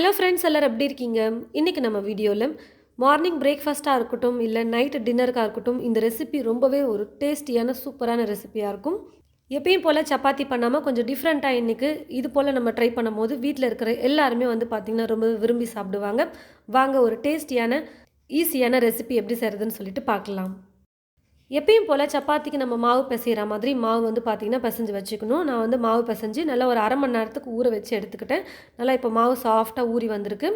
Hello friends எல்லோரும் எப்படி இருக்கீங்க? இன்றைக்கி நம்ம வீடியோவில் மார்னிங் பிரேக்ஃபாஸ்ட்டாக இருக்கட்டும் இல்லை நைட்டு டின்னருக்காக இருக்கட்டும் இந்த ரெசிபி ரொம்பவே ஒரு டேஸ்டியான சூப்பரான ரெசிபியாக இருக்கும். எப்பயும் போல் சப்பாத்தி பண்ணாமல் கொஞ்சம் டிஃப்ரெண்ட்டாக இன்றைக்கி இது போல் நம்ம ட்ரை பண்ணும்போது வீட்டில் இருக்கிற எல்லாருமே வந்து பார்த்திங்கன்னா ரொம்ப விரும்பி சாப்பிடுவாங்க. வாங்க ஒரு டேஸ்டியான ஈஸியான ரெசிபி எப்படி செய்கிறதுன்னு சொல்லிட்டு பார்க்கலாம். எப்பயும் போல் சப்பாத்திக்கு நம்ம மாவு பிசைகிற மாதிரி மாவு வந்து பார்த்திங்கன்னா பிசைஞ்சு வச்சுக்கணும். நான் வந்து மாவு பிசைஞ்சு நல்லா ஒரு அரை மணி நேரத்துக்கு ஊற வச்சு எடுத்துக்கிட்டேன். நல்லா இப்போ மாவு சாஃப்டாக ஊறி வந்திருக்கு.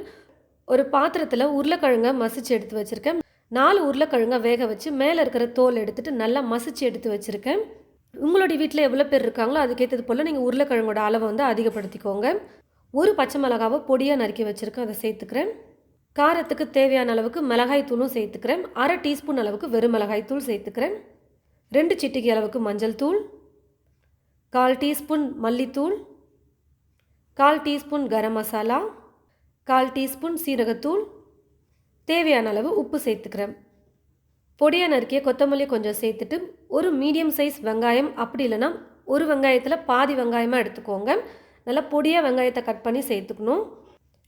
ஒரு பாத்திரத்தில் உருளைக்கிழங்க மசிச்சு எடுத்து வச்சுருக்கேன். நாலு உருளைக்கிழங்க வேக வச்சு மேலே இருக்கிற தோல் எடுத்துகிட்டு நல்லா மசிச்சு எடுத்து வச்சுருக்கேன். உங்களுடைய வீட்டில் எவ்வளோ பேர் இருக்காங்களோ அதுக்கேற்றது போல் நீங்கள் உருளைக்கிழங்கோட அளவை வந்து அதிகப்படுத்திக்கோங்க. ஒரு பச்சை மிளகாவை பொடியாக நறுக்கி வச்சுருக்கேன். அதை சேர்த்துக்கிறேன். காரத்துக்கு தேவையான அளவுக்கு மிளகாய் தூளும் சேர்த்துக்கிறேன். அரை டீஸ்பூன் அளவுக்கு வெறும் மிளகாய் தூள் சேர்த்துக்கிறேன். ரெண்டு சிட்டிகை அளவுக்கு மஞ்சள் தூள். கால் டீஸ்பூன் மல்லித்தூள். கால் டீஸ்பூன் கரம் மசாலா. கால் டீஸ்பூன் சீரகத்தூள். தேவையான அளவு உப்பு சேர்த்துக்கிறேன். பொடியாக நறுக்கிய கொத்தமல்லி கொஞ்சம் சேர்த்துட்டு ஒரு மீடியம் சைஸ் வெங்காயம் அப்படி இல்லைன்னா ஒரு வெங்காயத்தில் பாதி வெங்காயமாக எடுத்துக்கோங்க. நல்லா பொடியாக வெங்காயத்தை கட் பண்ணி சேர்த்துக்கணும்.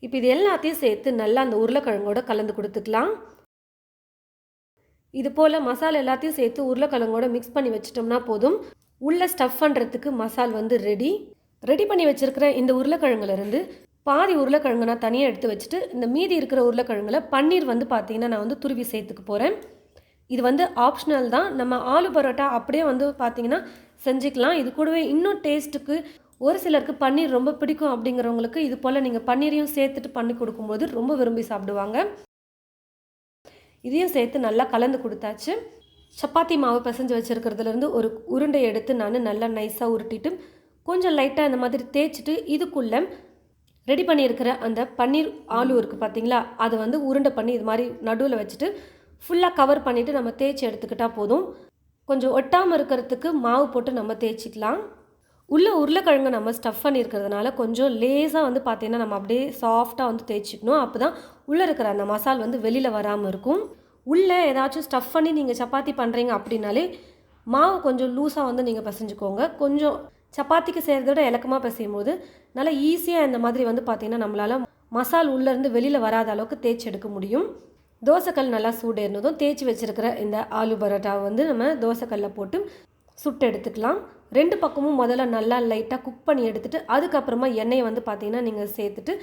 இப்போ இது எல்லாத்தையும் சேர்த்து நல்லா அந்த உருளைக்கிழங்கோட கலந்து கொடுத்துக்கலாம். இது போல் மசாலா எல்லாத்தையும் சேர்த்து உருளைக்கிழங்கோட மிக்ஸ் பண்ணி வச்சிட்டோம்னா போதும். உள்ளே ஸ்டஃப் பண்ணுறதுக்கு மசால் வந்து ரெடி ரெடி பண்ணி வச்சுருக்கிற இந்த உருளைக்கிழங்குலேருந்து பாதி உருளைக்கிழங்கு நான் தனியாக எடுத்து வச்சுட்டு இந்த மீதி இருக்கிற உருளைக்கிழங்குல பன்னீர் வந்து பார்த்திங்கன்னா நான் வந்து துருவி சேர்த்துக்க போகிறேன் இது வந்து ஆப்ஷனல் தான். நம்ம ஆலு பரோட்டா அப்படியே வந்து பார்த்திங்கன்னா செஞ்சுக்கலாம். இது கூடவே இன்னும் டேஸ்ட்டுக்கு ஒரு சிலருக்கு பன்னீர் ரொம்ப பிடிக்கும் அப்படிங்கிறவங்களுக்கு இது போல் நீங்கள் பன்னீரையும் சேர்த்துட்டு பண்ணி கொடுக்கும்போது ரொம்ப விரும்பி சாப்பிடுவாங்க. இதையும் சேர்த்து நல்லா கலந்து கொடுத்தாச்சு. சப்பாத்தி மாவு பிசைஞ்சு வச்சுருக்கிறதுலேருந்து ஒரு உருண்டை எடுத்து நான் நல்லா நைஸாக உருட்டிட்டு கொஞ்சம் லைட்டாக இந்த மாதிரி தேய்ச்சிட்டு இதுக்குள்ளே ரெடி பண்ணியிருக்கிற அந்த பன்னீர் ஆலு இருக்குது பார்த்தீங்களா அதை வந்து உருண்டை பண்ணி இது மாதிரி நடுவில் வச்சுட்டு ஃபுல்லாக கவர் பண்ணிவிட்டு நம்ம தேய்ச்சி எடுத்துக்கிட்டால் போதும். கொஞ்சம் ஒட்டாமல் இருக்கிறதுக்கு மாவு போட்டு நம்ம தேய்ச்சிக்கலாம். உள்ளே உருளைக்கிழங்கு நம்ம ஸ்டஃப் பண்ணியிருக்கிறதுனால கொஞ்சம் லேஸாக வந்து பார்த்திங்கன்னா நம்ம அப்படியே சாஃப்டாக வந்து தேய்ச்சிக்கணும். அப்போ தான் உள்ளே இருக்கிற அந்த மசால் வந்து வெளியில் வராமல் இருக்கும். உள்ளே ஏதாச்சும் ஸ்டஃப் பண்ணி நீங்கள் சப்பாத்தி பண்ணுறீங்க அப்படின்னாலே மாவு கொஞ்சம் லூஸாக வந்து நீங்கள் பசைஞ்சுக்கோங்க. கொஞ்சம் சப்பாத்திக்கு செய்கிறத விட இலக்கமாக பிசையும் போது நல்லா ஈஸியாக இந்த மாதிரி வந்து பார்த்திங்கன்னா நம்மளால் மசால் உள்ளேருந்து வெளியில் வராத அளவுக்கு தேய்ச்சி எடுக்க முடியும். தோசைக்கல் நல்லா சூடேறினதும் தேய்ச்சி வச்சுருக்கிற இந்த ஆலு பரோட்டாவை வந்து நம்ம தோசைக்கல்லில் போட்டு சுட்டு எடுத்துக்கலாம். ரெண்டு பக்கமும் முதல்ல நல்லா லைட்டாக குக் பண்ணி எடுத்துகிட்டு அதுக்கப்புறமா எண்ணெயை வந்து பார்த்திங்கன்னா நீங்கள் சேர்த்துட்டு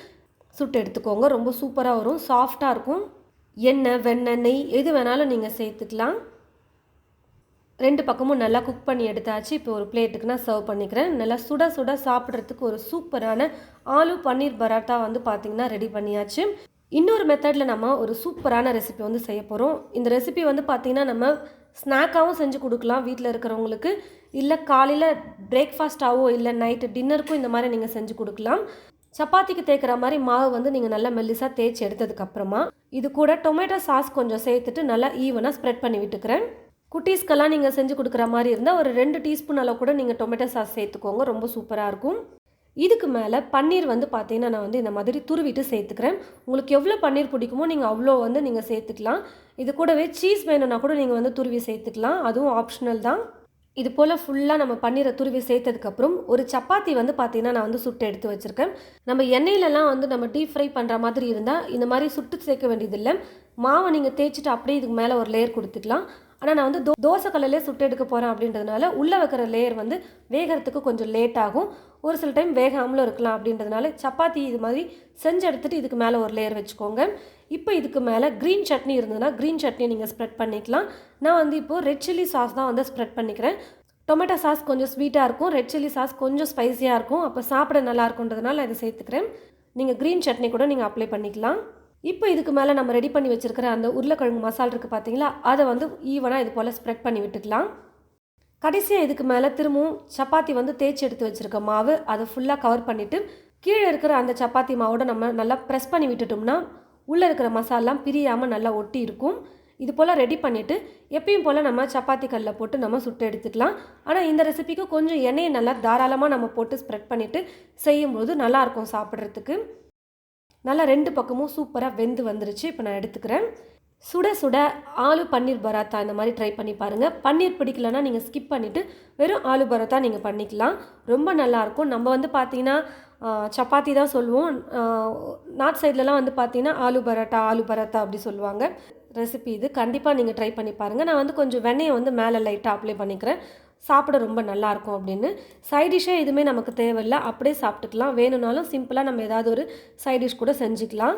சுட்டு எடுத்துக்கோங்க. ரொம்ப சூப்பராக வரும். சாஃப்டாக இருக்கும். எண்ணெய் வெண்ணெய் நெய் எது வேணாலும் நீங்கள் சேர்த்துக்கலாம். ரெண்டு பக்கமும் நல்லா குக் பண்ணி எடுத்தாச்சு. இப்போ ஒரு பிளேட்டுக்கு நான் சர்வ் பண்ணிக்கிறேன். நல்லா சுட சுட சாப்பிட்றதுக்கு ஒரு சூப்பரான ஆலு பன்னீர் பரோட்டா வந்து பார்த்திங்கன்னா ரெடி பண்ணியாச்சு. இன்னொரு மெத்தடில் நம்ம ஒரு சூப்பரான ரெசிபி வந்து செய்ய போகிறோம் இந்த ரெசிபி வந்து பார்த்திங்கன்னா நம்ம ஸ்நாக்காகவும் செஞ்சு கொடுக்கலாம் வீட்டில் இருக்கிறவங்களுக்கு. இல்லை காலையில் பிரேக்ஃபாஸ்ட்டாகவோ இல்லை நைட்டு டின்னருக்கும் இந்த மாதிரி நீங்கள் செஞ்சு கொடுக்கலாம். சப்பாத்திக்கு தேய்க்கிற மாதிரி மாவு வந்து நீங்கள் நல்லா மெல்லிசாக தேய்ச்சி எடுத்ததுக்கப்புறமா இது கூட டொமேட்டோ சாஸ் கொஞ்சம் சேர்த்துட்டு நல்லா ஈவனாக ஸ்ப்ரெட் பண்ணி விட்டுக்கிறேன். குட்டீஸ்க்கெல்லாம் நீங்கள் செஞ்சு கொடுக்குற மாதிரி இருந்தால் ஒரு ரெண்டு டீஸ்பூன் அளவு கூட நீங்கள் டொமேட்டோ சாஸ் சேர்த்துக்கோங்க ரொம்ப சூப்பராக இருக்கும். இதுக்கு மேலே பன்னீர் வந்து பார்த்தீங்கன்னா நான் வந்து இந்த மாதிரி துருவிட்டு சேர்த்துக்கிறேன். உங்களுக்கு எவ்வளோ பன்னீர் பிடிக்குமோ நீங்கள் அவ்வளோ வந்து நீங்கள் சேர்த்துக்கலாம். இது கூடவே சீஸ் வேணும்னா கூட நீங்கள் வந்து துருவி சேர்த்துக்கலாம். அதுவும் ஆப்ஷனல் தான். இது போல் ஃபுல்லாக நம்ம பன்னீரை துருவி சேர்த்ததுக்கப்புறம் ஒரு சப்பாத்தி வந்து பார்த்திங்கன்னா நான் வந்து சுட்டு எடுத்து வச்சுருக்கேன். நம்ம எண்ணெயிலலாம் வந்து நம்ம டீப் ஃப்ரை பண்ணுற மாதிரி இருந்தால் இந்த மாதிரி சுட்டு சேர்க்க வேண்டியதில்லை. மாவை நீங்கள் தேய்ச்சிட்டு அப்படியே இதுக்கு மேலே ஒரு லேயர் கொடுத்துக்கலாம். ஆனால் நான் வந்து தோ தோசை கல்லிலே சுட்டு எடுக்க போகிறேன் அப்படின்றதுனால உள்ளே வைக்கிற லேயர் வந்து வேகிறதுக்கு கொஞ்சம் லேட் ஆகும். ஒரு சில டைம் வேகாமலும் இருக்கலாம் அப்படின்றதுனால சப்பாத்தி இது மாதிரி செஞ்சு எடுத்துகிட்டு இதுக்கு மேலே ஒரு லேயர் வச்சுக்கோங்க. இப்போ இதுக்கு மேலே க்ரீன் சட்னி இருந்ததுன்னா க்ரீன் சட்னி நீங்கள் ஸ்ப்ரெட் பண்ணிக்கலாம். நான் வந்து இப்போது ரெட் சில்லி சாஸ் தான் வந்து ஸ்ப்ரெட் பண்ணிக்கிறேன். டொமேட்டோ சாஸ் கொஞ்சம் ஸ்வீட்டாக இருக்கும். ரெட் சில்லி சாஸ் கொஞ்சம் ஸ்பைஸியாக இருக்கும். அப்போ சாப்பிட நல்லா இருக்குன்றதுனால அதை சேர்த்துக்கிறேன். நீங்கள் க்ரீன் சட்னி கூட நீங்கள் அப்ளை பண்ணிக்கலாம். இப்போ இதுக்கு மேலே நம்ம ரெடி பண்ணி வச்சுருக்கிற அந்த உருளைக்கிழங்கு மசால் இருக்குது பார்த்தீங்களா? அதை வந்து ஈவனாக இது போல் ஸ்ப்ரெட் பண்ணி விட்டுக்கலாம். கடைசியாக இதுக்கு மேலே திரும்பவும் சப்பாத்தி வந்து தேய்ச்சி எடுத்து வச்சுருக்க மாவு அதை ஃபுல்லாக கவர் பண்ணிவிட்டு கீழே இருக்கிற அந்த சப்பாத்தி மாவோட நம்ம நல்லா ப்ரெஸ் பண்ணி விட்டுட்டோம்னா உள்ளே இருக்கிற மசாலாம் பிரியாமல் நல்லா ஒட்டி இருக்கும். இது போல் ரெடி பண்ணிவிட்டு எப்பயும் போல் நம்ம சப்பாத்தி கல்லில் போட்டு நம்ம சுட்டு எடுத்துக்கலாம். ஆனால் இந்த ரெசிபிக்கு கொஞ்சம் எண்ணெயை நல்லா தாராளமாக நம்ம போட்டு ஸ்ப்ரெட் பண்ணிவிட்டு செய்யும்போது நல்லாயிருக்கும் சாப்பிட்றதுக்கு. நல்லா ரெண்டு பக்கமும் சூப்பராக வெந்து வந்துருச்சு. இப்போ நான் எடுத்துக்கிறேன். சுட சுட ஆலு பன்னீர் பராத்தா இந்த மாதிரி ட்ரை பண்ணி பாருங்கள் பன்னீர் பிடிக்கலன்னா நீங்கள் ஸ்கிப் பண்ணிவிட்டு வெறும் ஆலு பராத்தா நீங்கள் பண்ணிக்கலாம். ரொம்ப நல்லாயிருக்கும் நம்ம வந்து பார்த்தீங்கன்னா சப்பாத்தி தான் சொல்லுவோம். நார்த் சைட்லலாம் வந்து பார்த்தீங்கன்னா ஆலு பரோட்டா ஆலு பரோட்டா அப்படி சொல்லுவாங்க. ரெசிபி இது. கண்டிப்பாக நீங்கள் ட்ரை பண்ணி பாருங்கள் நான் வந்து கொஞ்சம் வெண்ணெயை வந்து மேலே லைட்டாக அப்ளை பண்ணிக்கிறேன். சாப்பிட ரொம்ப நல்லாயிருக்கும் அப்படின்னு. சைட் டிஷ்ஷே எதுவுமே நமக்கு தேவையில்லை. அப்படியே சாப்பிட்டுக்கலாம். வேணும்னாலும் சிம்பிளாக நம்ம ஏதாவது ஒரு சைட் டிஷ் கூட செஞ்சுக்கலாம்.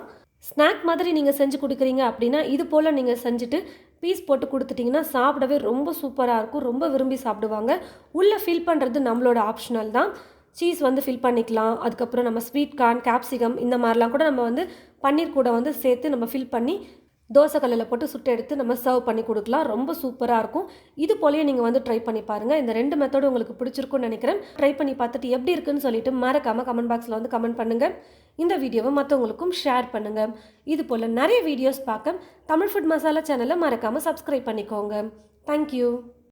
ஸ்நாக் மாதிரி நீங்கள் செஞ்சு கொடுக்குறீங்க அப்படின்னா இது போல் நீங்கள் செஞ்சுட்டு பீஸ் போட்டு கொடுத்துட்டிங்கன்னா சாப்பிடவே ரொம்ப சூப்பராக இருக்கும். ரொம்ப விரும்பி சாப்பிடுவாங்க. உள்ளே ஃபில் பண்ணுறது நம்மளோட ஆப்ஷனல் தான். சீஸ் வந்து ஃபில் பண்ணிக்கலாம். அதுக்கப்புறம் நம்ம ஸ்வீட் கார்ன் கேப்சிகம் இந்த மாதிரிலாம் கூட நம்ம வந்து பன்னீர் கூட வந்து சேர்த்து நம்ம ஃபில் பண்ணி தோசை கல்லில் போட்டு சுட்டு எடுத்து நம்ம சர்வ் பண்ணி கொடுக்கலாம். ரொம்ப சூப்பராக இருக்கும். இது போலயே நீங்கள் வந்து ட்ரை பண்ணி பாருங்கள் இந்த ரெண்டு மெத்தடும் உங்களுக்கு பிடிச்சிருக்கும்னு நினைக்கிறேன். ட்ரை பண்ணி பார்த்துட்டு எப்படி இருக்குன்னு சொல்லிட்டு மறக்காமல் கமெண்ட் பாக்ஸில் வந்து கமெண்ட் பண்ணுங்கள் இந்த வீடியோவை மற்றவங்களுக்கும் ஷேர் பண்ணுங்கள் இது போல் நிறைய வீடியோஸ் பார்க்க தமிழ் ஃபுட் மசாலா சேனலை மறக்காமல் சப்ஸ்கிரைப் பண்ணிக்கோங்க. தேங்க்யூ